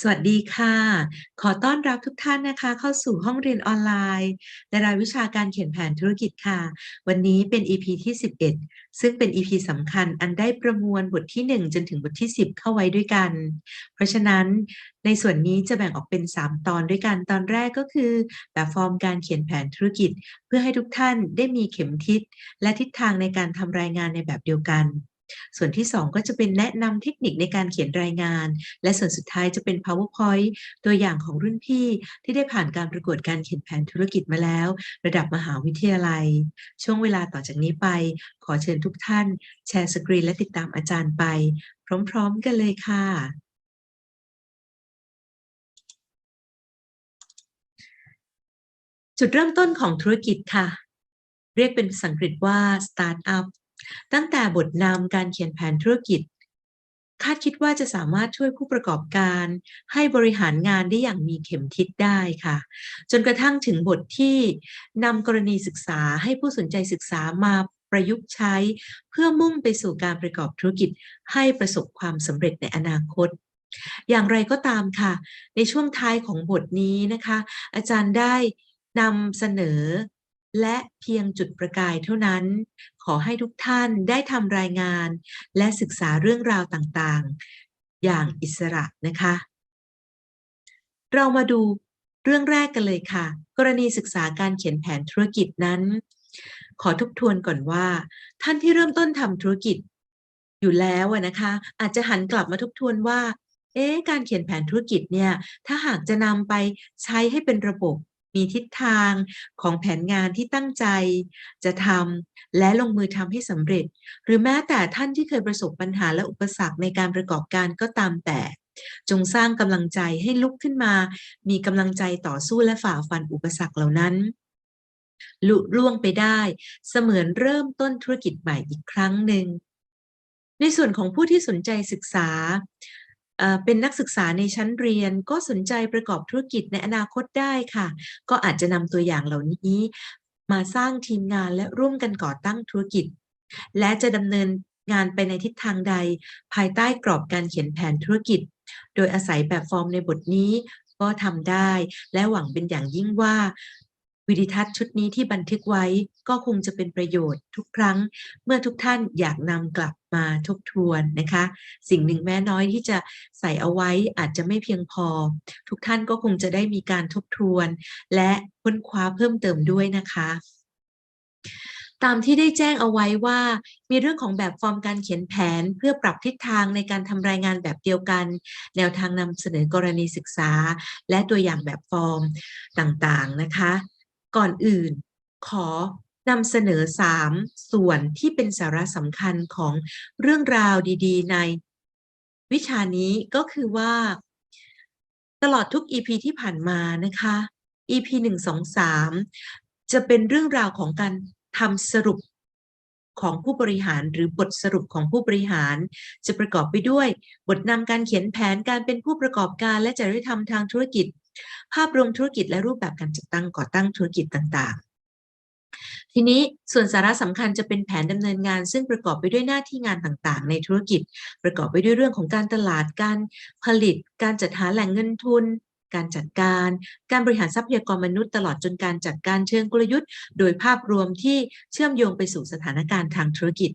สวัสดีค่ะ ขอต้อนรับทุกท่านนะคะ เข้าสู่ห้องเรียนออนไลน์ในรายวิชาการเขียนแผนธุรกิจค่ะ วันนี้เป็น EP ที่ 11 ซึ่งเป็น EP สำคัญอันได้ประมวลบทที่ 1 จนถึงบทที่ 10 เข้าไว้ด้วยกัน เพราะฉะนั้นในส่วนนี้จะแบ่งออกเป็น 3 ตอนด้วยกัน ตอนแรกก็คือ แบบฟอร์มการเขียนแผนธุรกิจ เพื่อให้ทุกท่านได้มีเข็มทิศและทิศทางในการทำรายงานในแบบเดียวกัน ส่วนที่ 2 ก็จะเป็นแนะนำเทคนิคในการเขียนรายงาน และส่วนสุดท้ายจะเป็น PowerPoint ตัวอย่างของรุ่นพี่ที่ได้ผ่านการประกวดการเขียนแผนธุรกิจมาแล้ว ระดับมหาวิทยาลัย ช่วงเวลาต่อจากนี้ไป ขอเชิญทุกท่าน แชร์สกรีนและติดตามอาจารย์ไป พร้อมๆ กันเลยค่ะจุดเริ่มต้นของธุรกิจค่ะ เรียกเป็นภาษาอังกฤษว่า Startup ตั้งแต่บทนำการเขียนแผนธุรกิจ คาดคิดว่าจะสามารถช่วยผู้ประกอบการ ให้บริหารงานได้อย่างมีเข็มทิศได้ค่ะ จนกระทั่งถึงบทที่นำกรณีศึกษาให้ผู้สนใจศึกษามาประยุกต์ใช้เพื่อมุ่งไปสู่การประกอบธุรกิจให้ประสบความสำเร็จในอนาคต อย่างไรก็ตามค่ะ ในช่วงท้ายของบทนี้นะคะ อาจารย์ได้นำเสนอ และเพียงจุดประกายเท่านั้น ขอให้ทุกท่านได้ทำรายงาน และศึกษาเรื่องราวต่างๆ อย่างอิสระนะคะ เรามาดูเรื่องแรกกันเลยค่ะ กรณีศึกษาการเขียนแผนธุรกิจนั้น ขอทบทวนก่อนว่า ท่านที่เริ่มต้นทำธุรกิจ อยู่แล้วนะคะ อาจจะหันกลับมาทบทวนว่า เอ๊ะการเขียนแผนธุรกิจเนี่ย ถ้าหากจะนำไปใช้ให้เป็นระบบ มีทิศทางของแผนงานที่ตั้งใจจะทำและลงมือทำให้สำเร็จ หรือแม้แต่ท่านที่เคยประสบปัญหาและอุปสรรคในการประกอบการก็ตามแต่ จงสร้างกำลังใจให้ลุกขึ้นมา มีกำลังใจต่อสู้และฝ่าฟันอุปสรรคเหล่านั้นลุล่วงไปได้ เสมือนเริ่มต้นธุรกิจใหม่อีกครั้งหนึ่งในส่วนของผู้ที่สนใจศึกษา เป็นนักศึกษาในชั้นเรียนก็สนใจประกอบธุรกิจในอนาคตได้ค่ะ ก็อาจจะนำตัวอย่างเหล่านี้ มาสร้างทีมงานและร่วมกันก่อตั้งธุรกิจ และจะดำเนินงานไปในทิศทางใด ภายใต้กรอบการเขียนแผนธุรกิจ โดยอาศัยแบบฟอร์มในบทนี้ก็ทำได้ และหวังเป็นอย่างยิ่งว่า วิดีทัศน์ชุดนี้ที่บันทึกไว้ก็คงจะเป็นประโยชน์ทุกครั้ง เมื่อทุกท่านอยากนำกลับมาทบทวนนะคะ สิ่งหนึ่งแม้น้อยที่จะใส่เอาไว้อาจจะไม่เพียงพอ ทุกท่านก็คงจะได้มีการทบทวน และค้นคว้าเพิ่มเติมด้วยนะคะตามที่ได้แจ้งเอาไว้ว่า มีเรื่องของแบบฟอร์มการเขียนแผนเพื่อปรับทิศทางในการทำรายงานแบบเดียวกัน แนวทางนำเสนอกรณีศึกษา และตัวอย่างแบบฟอร์มต่างๆนะคะ ก่อนอื่นขอนำเสนอ 3 ส่วนที่เป็นสาระสำคัญของเรื่องราวดีๆ ในวิชานี้ก็คือว่า ตลอดทุก EP ที่ผ่านมานะคะ EP 1 2 3 จะเป็นเรื่องราวของการทำสรุปของผู้บริหารหรือบทสรุปของผู้บริหาร จะประกอบไปด้วย บทนำการเขียนแผนการเป็นผู้ประกอบการและจริยธรรมทางธุรกิจ ภาพรวมธุรกิจและรูปแบบการจัดตั้งก่อตั้งธุรกิจต่างๆ ทีนี้ส่วนสาระสำคัญจะเป็นแผนดำเนินงาน ซึ่งประกอบไปด้วยหน้าที่งานต่างๆ ในธุรกิจ ประกอบไปด้วยเรื่องของการตลาดการผลิต การจัดหาแหล่งเงินทุน การจัดการ การบริหารทรัพยากรมนุษย์ตลอดจนการจัดการเชิงกลยุทธ์ โดยภาพรวมที่เชื่อมโยงไปสู่สถานการณ์ทางธุรกิจ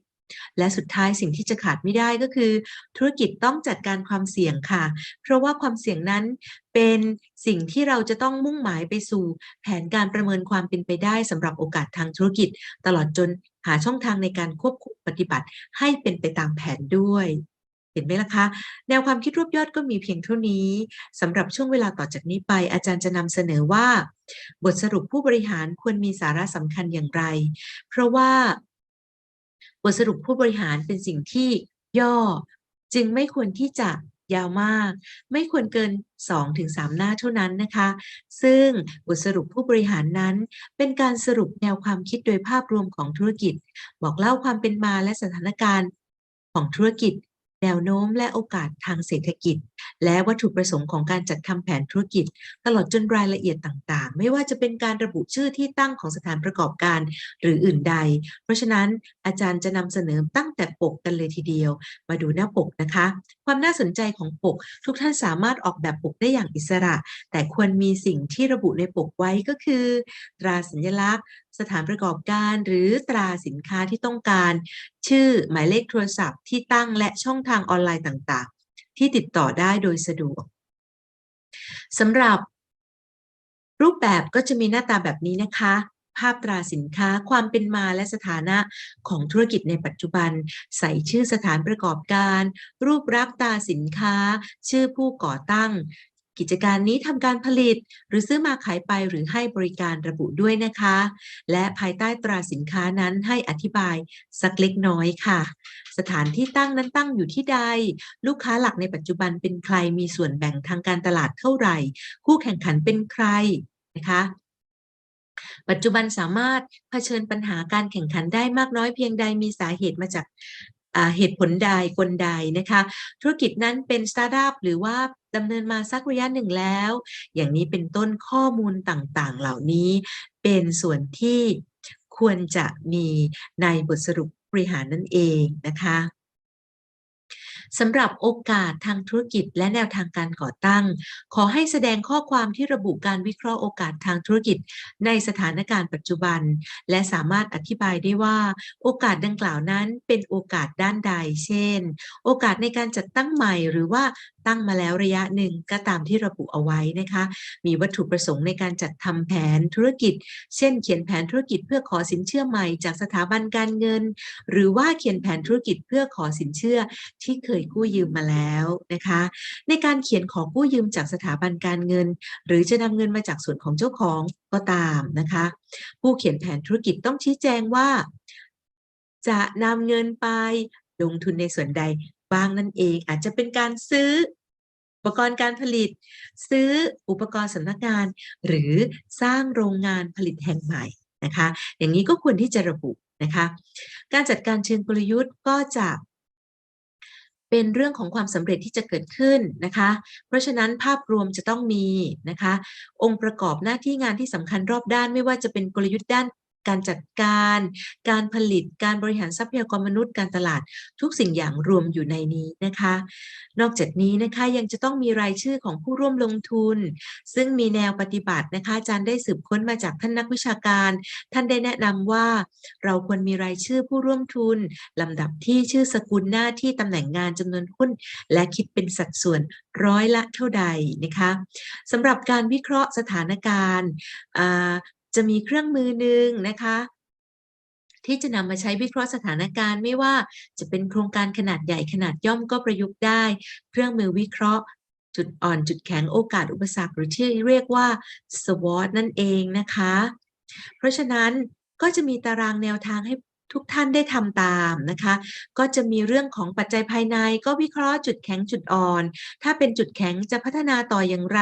และสุดท้ายสิ่งที่จะขาดไม่ได้ก็คือ ธุรกิจต้องจัดการความเสี่ยงค่ะ เพราะว่าความเสี่ยงนั้นเป็นสิ่งที่เราจะต้องมุ่งหมายไปสู่ แผนการประเมินความเป็นไปได้สำหรับโอกาสทางธุรกิจ ตลอดจนหาช่องทางในการควบคุมปฏิบัติ ให้เป็นไปตามแผนด้วยเห็นไหมล่ะคะ แนวความคิดรวบยอดก็มีเพียงเท่านี้สำหรับช่วงเวลาต่อจากนี้ไป อาจารย์จะนำเสนอว่า บทสรุปผู้บริหารควรมีสาระสำคัญอย่างไร เพราะว่า ทสรุปผู้บริหารเป็นสิ่งที่ย่อ จึงไม่ควรที่จะยาวมาก ไม่ควรเกิน 2-3 หน้าเท่านั้นนะคะ ซึ่งบทสรุปผู้บริหารนั้น เป็นการสรุปแนวความคิดโดยภาพรวมของธุรกิจ บอกเล่าความเป็นมาและสถานการณ์ของธุรกิจ แนวโน้มและโอกาสทางเศรษฐกิจ และวัตถุประสงค์ของการจัดทำแผนธุรกิจ ตลอดจนรายละเอียดต่างๆ ไม่ว่าจะเป็นการระบุชื่อที่ตั้งของสถานประกอบการหรืออื่นใด เพราะฉะนั้นอาจารย์จะนำเสนอตั้งแต่ปกกันเลยทีเดียว มาดูหน้าปกนะคะ ความน่าสนใจของปก ทุกท่านสามารถออกแบบปกได้อย่างอิสระ แต่ควรมีสิ่งที่ระบุในปกไว้ก็คือ ตราสัญลักษณ์ สถานประกอบการหรือตราสินค้าที่ต้องการ ชื่อหมายเลขโทรศัพท์ที่ตั้งและช่องทางออนไลน์ต่างๆ ที่ติดต่อได้โดยสะดวกสำหรับรูปแบบก็จะมีหน้าตาแบบนี้นะคะ ภาพตราสินค้าความเป็นมาและสถานะของธุรกิจในปัจจุบัน ใส่ชื่อสถานประกอบการ รูปรับตราสินค้า ชื่อผู้ก่อตั้ง กิจการนี้ทำการผลิต หรือซื้อมาขายไปหรือให้บริการระบุด้วยนะคะ และภายใต้ตราสินค้านั้นให้อธิบายสักเล็กน้อยค่ะ สถานที่ตั้งนั้นตั้งอยู่ที่ใด ลูกค้าหลักในปัจจุบันเป็นใครมีส่วนแบ่งทางการตลาดเท่าไหร่ คู่แข่งขันเป็นใครนะคะปัจจุบันสามารถเผชิญปัญหาการแข่งขันได้มากน้อยเพียงใดมีสาเหตุมาจาก เหตุผลใดกลใดนะคะ ธุรกิจนั้นเป็นสตาร์ทอัพหรือว่าดำเนินมาสักระยะหนึ่งแล้ว อย่างนี้เป็นต้นข้อมูลต่างๆ เหล่านี้เป็นส่วนที่ควรจะมีในบทสรุปบริหารนั่นเองนะคะ สำหรับโอกาสทางธุรกิจและแนวทางการก่อตั้ง ขอให้แสดงข้อความที่ระบุการวิเคราะห์โอกาสทางธุรกิจ ในสถานการณ์ปัจจุบัน และสามารถอธิบายได้ว่า โอกาสดังกล่าวนั้นเป็นโอกาสด้านใด เช่น โอกาสในการจัดตั้งใหม่หรือว่า ตั้งมาแล้วระยะหนึ่งก็ตามที่ระบุเอาไว้นะคะ มีวัตถุประสงค์ในการจัดทำแผนธุรกิจ เช่น เขียนแผนธุรกิจเพื่อขอสินเชื่อใหม่จากสถาบันการเงิน หรือว่าเขียนแผนธุรกิจเพื่อขอสินเชื่อที่เคยกู้ยืมมาแล้วนะคะ ในการเขียนขอกู้ยืมจากสถาบันการเงิน หรือจะนำเงินมาจากส่วนของเจ้าของก็ตามนะคะ ผู้เขียนแผนธุรกิจต้องชี้แจงว่า จะนำเงินไปลงทุนในส่วนใดบ้างนั่นเองอาจจะเป็นการซื้อ ปกรณ์การผลิต ซื้ออุปกรณ์สำนักงาน หรือสร้างโรงงานผลิตแห่งใหม่นะคะ อย่างนี้ก็ควรที่จะระบุนะคะ การจัดการเชิงกลยุทธ์ก็จะเป็นเรื่องของความสำเร็จที่จะเกิดขึ้นนะคะ เพราะฉะนั้นภาพรวมจะต้องมีนะคะ องค์ประกอบหน้าที่งานที่สำคัญรอบด้านไม่ว่าจะเป็นกลยุทธ์ด้าน การจัดการ การผลิตการบริหารทรัพยากรมนุษย์การตลาดทุกสิ่งอย่างรวมอยู่ในนี้นะคะ นอกจากนี้นะคะยังจะต้องมีรายชื่อของผู้ร่วมลงทุน ซึ่งมีแนวปฏิบัตินะคะอาจารย์ได้สืบค้นมาจากท่านนักวิชาการ ท่านได้แนะนำว่า เราควรมีรายชื่อผู้ร่วมทุนลำดับที่ชื่อสกุลหน้าที่ตำแหน่งงานจำนวนหุ้น และคิดเป็นสัดส่วนร้อยละเท่าใดนะคะสำหรับการวิเคราะห์สถานการณ์อ่า จะมีเครื่องมือหนึ่งนะคะ ที่จะนำมาใช้วิเคราะห์สถานการณ์ไม่ว่าจะเป็นโครงการขนาดใหญ่ขนาดย่อมก็ประยุกต์ได้ เครื่องมือวิเคราะห์ จุดอ่อนจุดแข็งโอกาสอุปสรรคหรือที่เรียกว่า SWOT นั่นเองนะคะ เพราะฉะนั้นก็จะมีตารางแนวทางให้ ทุกท่านได้ทำตามนะคะ ก็จะมีเรื่องของปัจจัยภายในก็วิเคราะห์จุดแข็งจุดอ่อน ถ้าเป็นจุดแข็งจะพัฒนาต่ออย่างไร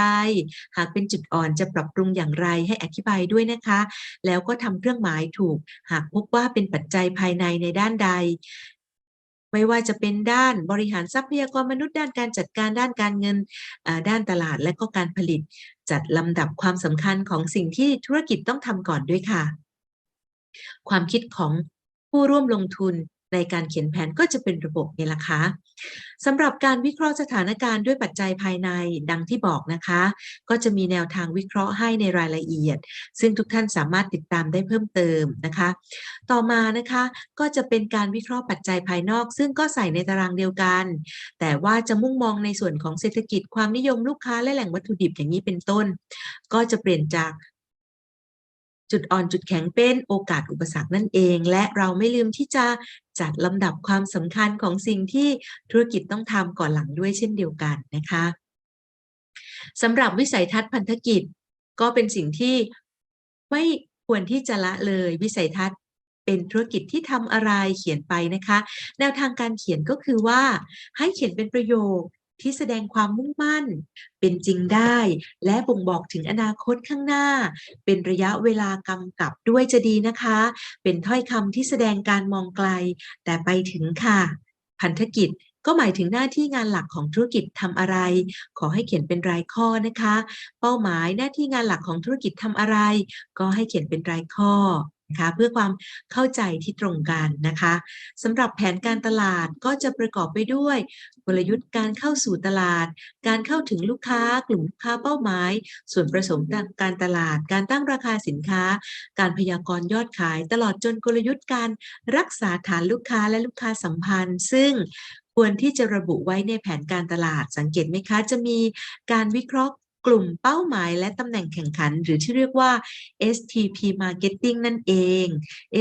หากเป็นจุดอ่อนจะปรับปรุงอย่างไรให้อธิบายด้วยนะคะ แล้วก็ทำเครื่องหมายถูก หากพบว่าเป็นปัจจัยภายในในด้านใดไม่ว่าจะเป็นด้านบริหารทรัพยากรมนุษย์ด้านการจัดการด้านการเงินด้านตลาดและก็การผลิต จัดลำดับความสำคัญของสิ่งที่ธุรกิจต้องทำก่อนด้วยค่ะ ความคิดของ ผู้ร่วมลงทุนในการเขียนแผนก็จะเป็นระบบนี่แหละคะสำหรับการวิเคราะห์สถานการณ์ด้วยปัจจัยภายในดังที่บอกนะคะ ก็จะมีแนวทางวิเคราะห์ให้ในรายละเอียด ซึ่งทุกท่านสามารถติดตามได้เพิ่มเติมนะคะ ต่อมานะคะก็จะเป็นการวิเคราะห์ปัจจัยภายนอก ซึ่งก็ใส่ในตารางเดียวกัน แต่ว่าจะมุ่งมองในส่วนของเศรษฐกิจความนิยมลูกค้าและแหล่งวัตถุดิบอย่างนี้เป็นต้น ก็จะเปลี่ยนจาก จุดอ่อนจุดแข็งเป็นโอกาสอุปสรรคนั่นเอง และเราไม่ลืมที่จะจัดลำดับความสำคัญของสิ่งที่ธุรกิจต้องทำก่อนหลังด้วยเช่นเดียวกันนะคะสำหรับวิสัยทัศน์พันธกิจ ก็เป็นสิ่งที่ไม่ควรที่จะละเลยวิสัยทัศน์เป็นธุรกิจที่ทำอะไรเขียนไปนะคะ แนวทางการเขียนก็คือว่าให้เขียนเป็นประโยค ที่แสดงความมุ่งมั่น เป็นจริงได้ และบ่งบอกถึงอนาคตข้างหน้า เป็นระยะเวลากำกับด้วยจะดีนะคะ เป็นถ้อยคำที่แสดงการมองไกล แต่ไปถึงค่ะ พันธกิจก็หมายถึงหน้าที่งานหลักของธุรกิจทำอะไร ขอให้เขียนเป็นรายข้อนะคะ เป้าหมายหน้าที่งานหลักของธุรกิจทำอะไร ก็ให้เขียนเป็นรายข้อ นะคะเพื่อความเข้าใจที่ตรงกันนะคะสำหรับแผนการตลาดก็จะประกอบไปด้วยกลยุทธ์การเข้าสู่ตลาด การเข้าถึงลูกค้ากลุ่มลูกค้าเป้าหมาย ส่วนประสงค์การตลาด การตั้งราคาสินค้า การพยากรณ์ยอดขาย ตลอดจนกลยุทธ์การรักษาฐานลูกค้าและลูกค้าสัมพันธ์ ซึ่งควรที่จะระบุไว้ในแผนการตลาดสังเกตไหมคะ จะมีการวิเคราะห์ กลุ่มเป้าหมายและตำแหน่งแข่งขัน หรือที่เรียกว่า STP Marketing นั่นเอง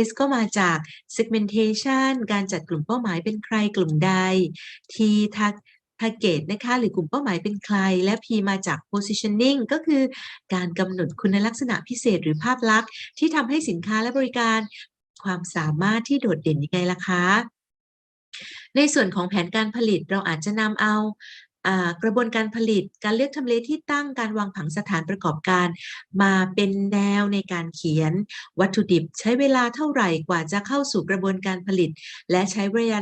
S ก็มาจาก segmentation การจัดกลุ่มเป้าหมายเป็นใครกลุ่มใด T target นะคะ หรือกลุ่มเป้าหมายเป็นใคร และ P มาจาก positioning ก็คือการกำหนดคุณลักษณะพิเศษหรือภาพลักษณ์ ที่ทำให้สินค้าและบริการความสามารถที่โดดเด่นยังไงล่ะคะในส่วนของแผนการผลิตเราอาจจะนำเอา กระบวนการผลิต การเลือกทำเลที่ตั้งการวางผังสถานประกอบการ มาเป็นแนวในการเขียน วัตถุดิบใช้เวลาเท่าไหร่กว่าจะเข้าสู่กระบวนการผลิต และใช้ระยะ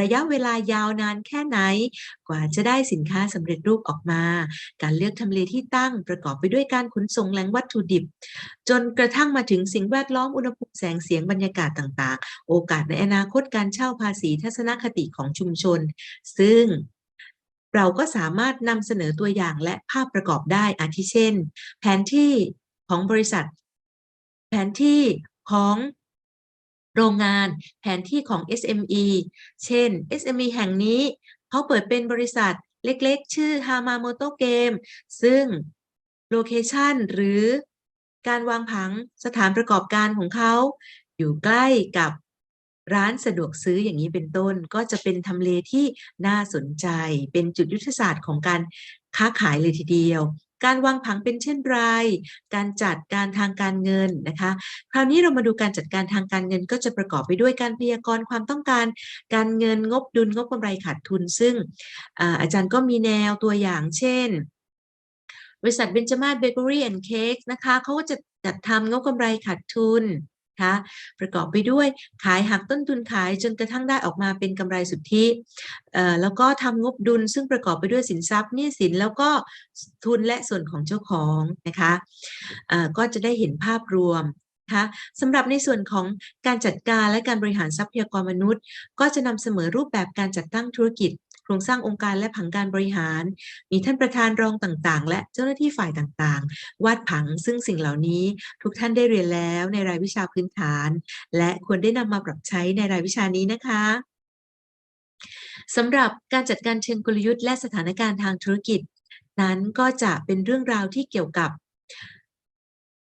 ระยะเวลายาวนานแค่ไหน กว่าจะได้สินค้าสำเร็จรูปออกมา การเลือกทำเลที่ตั้งประกอบไปด้วยการขนส่งแหล่งวัตถุดิบ จนกระทั่งมาถึงสิ่งแวดล้อมอุณหภูมิแสงเสียงบรรยากาศต่าง ๆ โอกาสในอนาคตการเช่าภาษีทัศนคติของชุมชน ซึ่ง เราก็สามารถนำเสนอตัวอย่างและภาพประกอบได้อาทิเช่น แผนที่ของบริษัท แผนที่ของโรงงานแผนที่ของ SME เช่น SME แห่งนี้เขาเปิดเป็นบริษัทเล็กๆ ชื่อ Hamamoto Game ซึ่งโลเคชันหรือการวางผังสถานประกอบการของเขา อยู่ใกล้กับ ร้านสะดวกซื้ออย่างนี้เป็นต้น ก็จะเป็นทำเลที่น่าสนใจ เป็นจุดยุทธศาสตร์ของการค้าขายเลยทีเดียว การวางผังเป็นเช่นไร การจัดการทางการเงินนะคะ คราวนี้เรามาดูการจัดการทางการเงินก็จะประกอบไปด้วยการพยากรณ์ความต้องการ การเงินงบดุลงบกำไรขาดทุน ซึ่งอาจารย์ก็มีแนวตัวอย่างเช่น บริษัทเบนจามาเบเกอรี่แอนด์เค้กนะคะเขาก็จะจัดทำงบกำไรขาดทุน คะประกอบไปด้วยขายหักต้นทุนขายจนกระทั่งได้ออกมาเป็นกำไรสุทธิแล้วก็ทำงบดุลซึ่งประกอบไปด้วยสินทรัพย์หนี้สินแล้วก็ทุนและส่วนของเจ้าของนะคะะก็จะได้เห็นภาพรวมนะคะสำหรับในส่วนของการจัดการและการบริหารทรัพยากรมนุษย์ ก็จะนำเสมอรูปแบบการจัดตั้งธุรกิจ โครงสร้างองค์การและผังการบริหาร มีท่านประธานรองต่างๆ และเจ้าหน้าที่ฝ่ายต่างๆ วาดผังซึ่งสิ่งเหล่านี้ทุกท่านได้เรียนแล้วในรายวิชาพื้นฐาน และควรได้นำมาปรับใช้ในรายวิชานี้นะคะสำหรับการจัดการเชิงกลยุทธ์และสถานการณ์ทางธุรกิจ นั้นก็จะเป็นเรื่องราวที่เกี่ยวกับ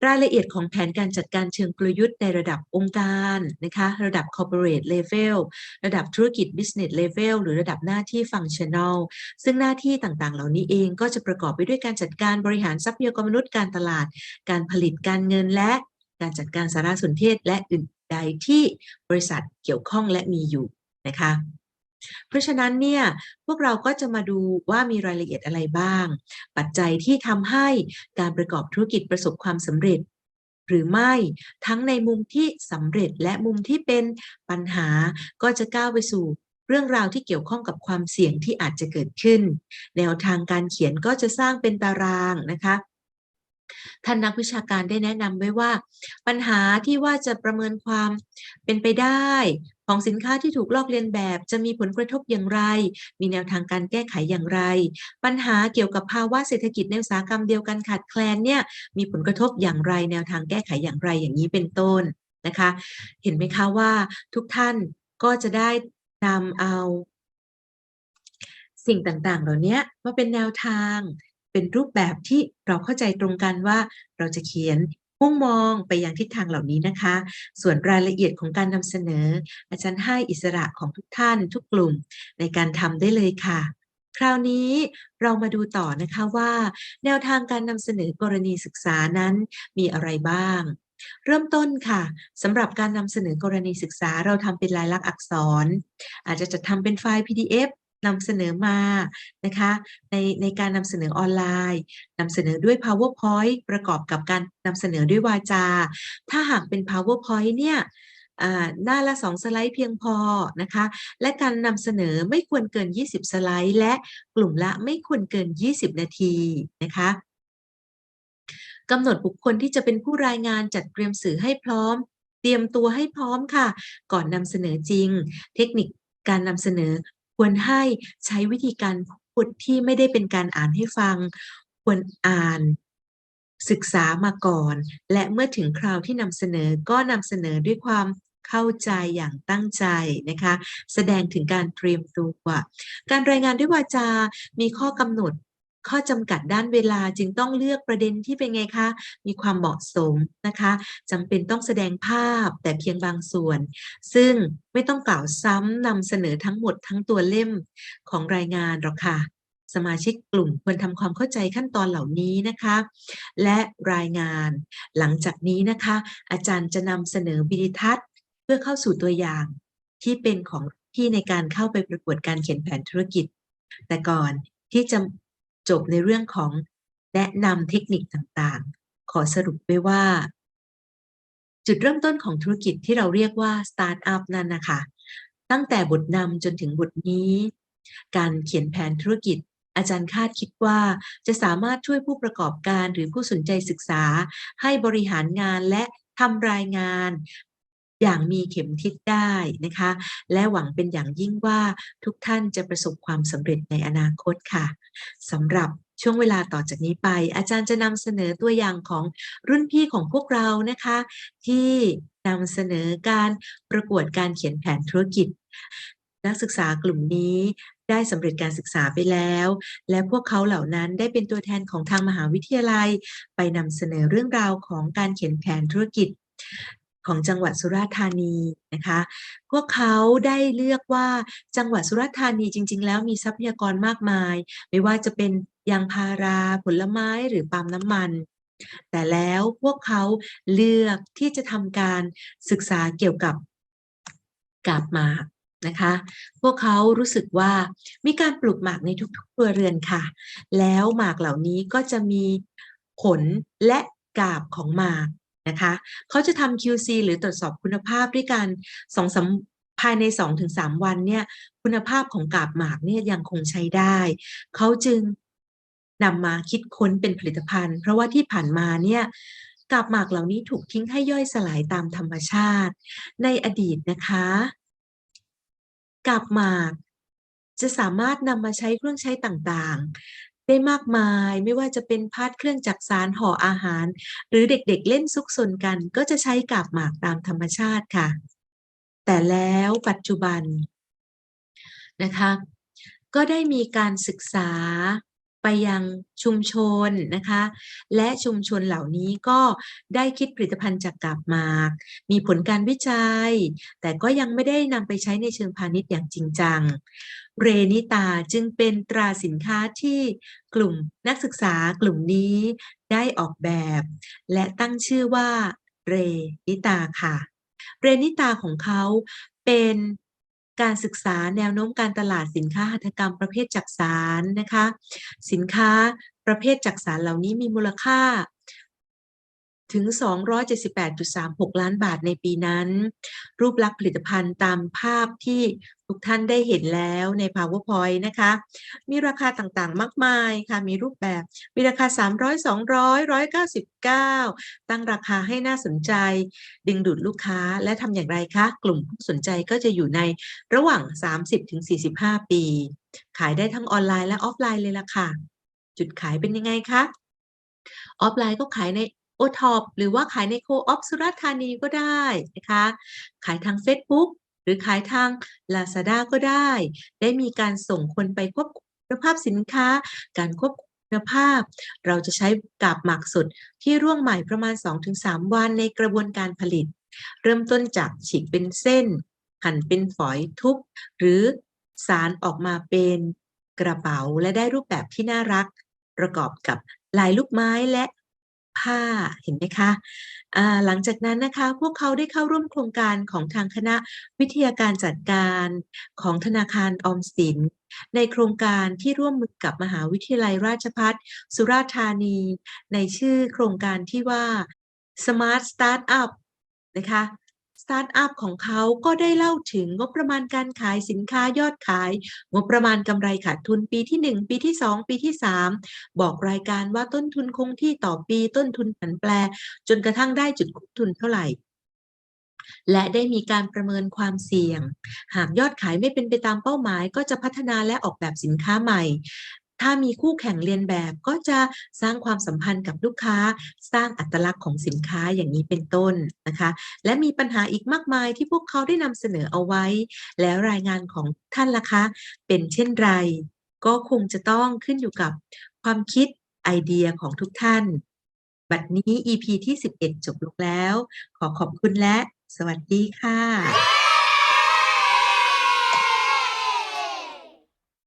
รายละเอียดของแผนการจัดการเชิงกลยุทธ์ในระดับองค์การนะคะระดับ corporate level ระดับธุรกิจ business level หรือระดับหน้าที่ functional ซึ่งหน้าที่ต่างๆ เหล่านี้เองก็จะประกอบไปด้วยการจัดการบริหารทรัพยากรมนุษย์การตลาด การผลิตการเงินและการจัดการสารสนเทศและอื่นใดที่บริษัทเกี่ยวข้องและมีอยู่นะคะ เพราะฉะนั้นเนี่ยพวกเราก็จะมาดูว่ามีรายละเอียดอะไรบ้าง ปัจจัยที่ทำให้การประกอบธุรกิจประสบความสำเร็จ หรือไม่ทั้งในมุมที่สำเร็จและมุมที่เป็นปัญหาก็จะก้าวไปสู่เรื่องราวที่เกี่ยวข้องกับความเสี่ยงที่อาจจะเกิดขึ้น แนวทางการเขียนก็จะสร้างเป็นตารางนะคะท่านนักวิชาการได้แนะนำไว้ว่า ปัญหาที่ว่าจะประเมินความเป็นไปได้ ของสินค้าที่ถูกลอกเลียนแบบจะมีผลกระทบอย่างไร มีแนวทางการแก้ไขอย่างไร ปัญหาเกี่ยวกับภาวะเศรษฐกิจในอุตสาหกรรมเดียวกันขาดแคลนเนี่ยมีผลกระทบอย่างไร แนวทางแก้ไขอย่างไรอย่างนี้เป็นต้นนะคะ เห็นไหมคะว่าทุกท่านก็จะได้นำเอา สิ่งต่างๆ เหล่านี้มาเป็นแนวทางเป็นรูปแบบที่เราเข้าใจตรงกันว่าเราจะเขียน มุ่งมองไปยังทิศทางเหล่านี้นะคะ ส่วนรายละเอียดของการนำเสนอ อาจารย์ให้อิสระของทุกท่านทุกกลุ่มในการทำได้เลยค่ะ คราวนี้เรามาดูต่อนะคะว่า แนวทางการนำเสนอกรณีศึกษานั้นมีอะไรบ้างเริ่มต้นค่ะสำหรับการนำเสนอกรณีศึกษาเราทำเป็นลายลักษณ์อักษร อาจจะจัดทำเป็นไฟล์ PDF นำเสนอมานะคะในในการนำเสนอออนไลน์นำเสนอด้วย PowerPoint ประกอบกับการนำเสนอด้วยวาจา ถ้าหากเป็น PowerPoint เนี่ยหน้าละ2สไลด์เพียงพอนะคะ และการนำเสนอไม่ควรเกิน 20 สไลด์ และกลุ่มละไม่ควรเกิน 20 นาทีนะคะกำหนดบุคคลที่จะเป็นผู้รายงานจัดเตรียมสื่อให้พร้อม เตรียมตัวให้พร้อมค่ะ ก่อนนำเสนอจริง เทคนิคการนำเสนอ ควรให้ใช้วิธีการพูดที่ไม่ได้เป็นการอ่านให้ฟัง ควรอ่านศึกษามาก่อน และเมื่อถึงคราวที่นำเสนอก็นำเสนอด้วยความเข้าใจอย่างตั้งใจนะคะ แสดงถึงการเตรียมตัว การรายงานด้วยวาจา มีข้อกำหนด ข้อจำกัดด้านเวลาจึงต้องเลือกประเด็นที่เป็นไงคะ มีความเหมาะสมนะคะจำเป็นต้องแสดงภาพแต่เพียงบางส่วน ซึ่งไม่ต้องกล่าวซ้ำนำเสนอทั้งหมดทั้งตัวเล่มของรายงานหรอกค่ะสมาชิกกลุ่มควรทำความเข้าใจขั้นตอนเหล่านี้นะคะ และรายงาน หลังจากนี้นะคะ อาจารย์จะนำเสนอวิดีทัศน์ เพื่อเข้าสู่ตัวอย่างที่เป็นของที่ในการเข้าไปประกวดการเขียนแผนธุรกิจ แต่ก่อนที่จะ จบในเรื่องของแนะนำเทคนิคต่างๆ ขอสรุปไว้ว่า จุดเริ่มต้นของธุรกิจที่เราเรียกว่าสตาร์ทอัพนั่นนะคะ ตั้งแต่บทนำจนถึงบทนี้ การเขียนแผนธุรกิจ อาจารย์คาดคิดว่าจะสามารถช่วยผู้ประกอบการหรือผู้สนใจศึกษา ให้บริหารงานและทำรายงาน อย่างมีเข็มทิศได้นะคะ และหวังเป็นอย่างยิ่งว่าทุกท่านจะประสบความสำเร็จในอนาคตค่ะสำหรับช่วงเวลาต่อจากนี้ไป อาจารย์จะนำเสนอตัวอย่างของรุ่นพี่ของพวกเรานะคะ ที่นำเสนอการประกวดการเขียนแผนธุรกิจ นักศึกษากลุ่มนี้ได้สำเร็จการศึกษาไปแล้ว และพวกเขาเหล่านั้นได้เป็นตัวแทนของทางมหาวิทยาลัย ไปนำเสนอเรื่องราวของการเขียนแผนธุรกิจ ของจังหวัดสุราษฎร์ธานีนะคะ พวกเขาได้เลือกว่าจังหวัดสุราษฎร์ธานีจริง ๆ แล้วมีทรัพยากรมากมาย ไม่ว่าจะเป็นยางพาราผลไม้หรือปาล์มน้ำมัน แต่แล้วพวกเขาเลือกที่จะทำการศึกษาเกี่ยวกับกาบหมากนะคะ พวกเขารู้สึกว่ามีการปลูกหมากในทุกๆครัวเรือนค่ะ แล้วหมากเหล่านี้ก็จะมีผลและกาบของหมาก นะคะเขาจะทำ QC หรือตรวจสอบคุณภาพด้วยกันสองสาภายใน 2-3 วันเนี่ยคุณภาพของกาบหมากเนี่ยยังคงใช้ได้ เขาจึงนำมาคิดค้นเป็นผลิตภัณฑ์ เพราะว่าที่ผ่านมาเนี่ยกาบหมากเหล่านี้ถูกทิ้งให้ย่อยสลายตามธรรมชาติ ในอดีตนะคะกาบหมากจะสามารถนำมาใช้เครื่องใช้ต่าง ได้มากมาย ไม่ว่าจะเป็นพาดเครื่องจักสารห่ออาหาร หรือเด็กๆเล่นซุกซนกัน ก็จะใช้กาบหมากตามธรรมชาติค่ะ แต่แล้วปัจจุบันนะคะ ก็ได้มีการศึกษา ไปยังชุมชนนะคะ และชุมชนเหล่านี้ก็ได้คิดผลิตภัณฑ์จากกาบหมาก มีผลการวิจัย แต่ก็ยังไม่ได้นำไปใช้ในเชิงพาณิชย์อย่างจริงจัง เรนิตาจึงเป็นตราสินค้าที่กลุ่มนักศึกษากลุ่มนี้ได้ออกแบบ และตั้งชื่อว่าเรนิตาค่ะ เรนิตาของเขาเป็น การศึกษาแนวโน้มการตลาดสินค้าหัตถกรรมประเภทจักสารนะคะ สินค้าประเภทจักสารเหล่านี้มีมูลค่า ถึง 278.36 ล้านบาทในปีนั้น รูปลักษณ์ผลิตภัณฑ์ตามภาพที่ทุกท่านได้เห็นแล้วใน PowerPoint นะคะ มีราคาต่างๆ มากมายค่ะ มีรูปแบบ มีราคา 300 200 199 ตั้งราคาให้น่าสนใจ ดึงดูดลูกค้าและทำอย่างไรคะ กลุ่มผู้สนใจก็จะอยู่ในระหว่าง 30-45 ปี ขายได้ทั้งออนไลน์และออฟไลน์เลยล่ะค่ะ จุดขายเป็นยังไงคะออฟไลน์ก็ขายใน โอท็อปหรือว่าขายในโคออฟสุราษฎร์ธานีก็ได้นะคะ ขายทาง Facebook หรือขายทาง Lazada ก็ได้ ได้มีการส่งคนไปควบคุณภาพสินค้า การควบคุมคุณภาพ เราจะใช้กาบหมักสดที่ร่วงใหม่ประมาณ 2-3 วันในกระบวนการผลิต เริ่มต้นจากฉีกเป็นเส้น หั่นเป็นฝอยทุบหรือสารออกมาเป็นกระเป๋าและได้รูปแบบที่น่ารัก ประกอบกับลายลูกไม้และ ผ้าเห็นไหมคะหลังจากนั้นนะคะพวกเขาได้เข้าร่วมโครงการของทางคณะวิทยาการจัดการของธนาคารออมสิน ในโครงการที่ร่วมมือกับมหาวิทยาลัยราชพัฒสุราษฎร์ธานี ในชื่อโครงการที่ว่า Smart Startup นะคะ สตาร์ทอัพของเขาก็ได้เล่าถึงงบประมาณการขายสินค้ายอดขาย งบประมาณกำไรขาดทุนปีที่ 1 ปีที่ 2 ปีที่ 3 บอกรายการว่าต้นทุนคงที่ต่อปีต้นทุนผันแปร จนกระทั่งได้จุดคุ้มทุนเท่าไหร่และได้มีการประเมินความเสี่ยง หากยอดขายไม่เป็นไปตามเป้าหมาย ก็จะพัฒนาและออกแบบสินค้าใหม่ ถ้ามีคู่แข่งเรียนแบบก็จะสร้างความสัมพันธ์กับลูกค้า สร้างอัตลักษณ์ของสินค้าอย่างนี้เป็นต้นนะคะ และมีปัญหาอีกมากมายที่พวกเขาได้นำเสนอเอาไว้ แล้วรายงานของท่านล่ะคะเป็นเช่นไร ก็คงจะต้องขึ้นอยู่กับความคิดไอเดียของทุกท่าน บัดนี้ EP ที่ 11 จบลงแล้ว ขอขอบคุณและ สวัสดีค่ะ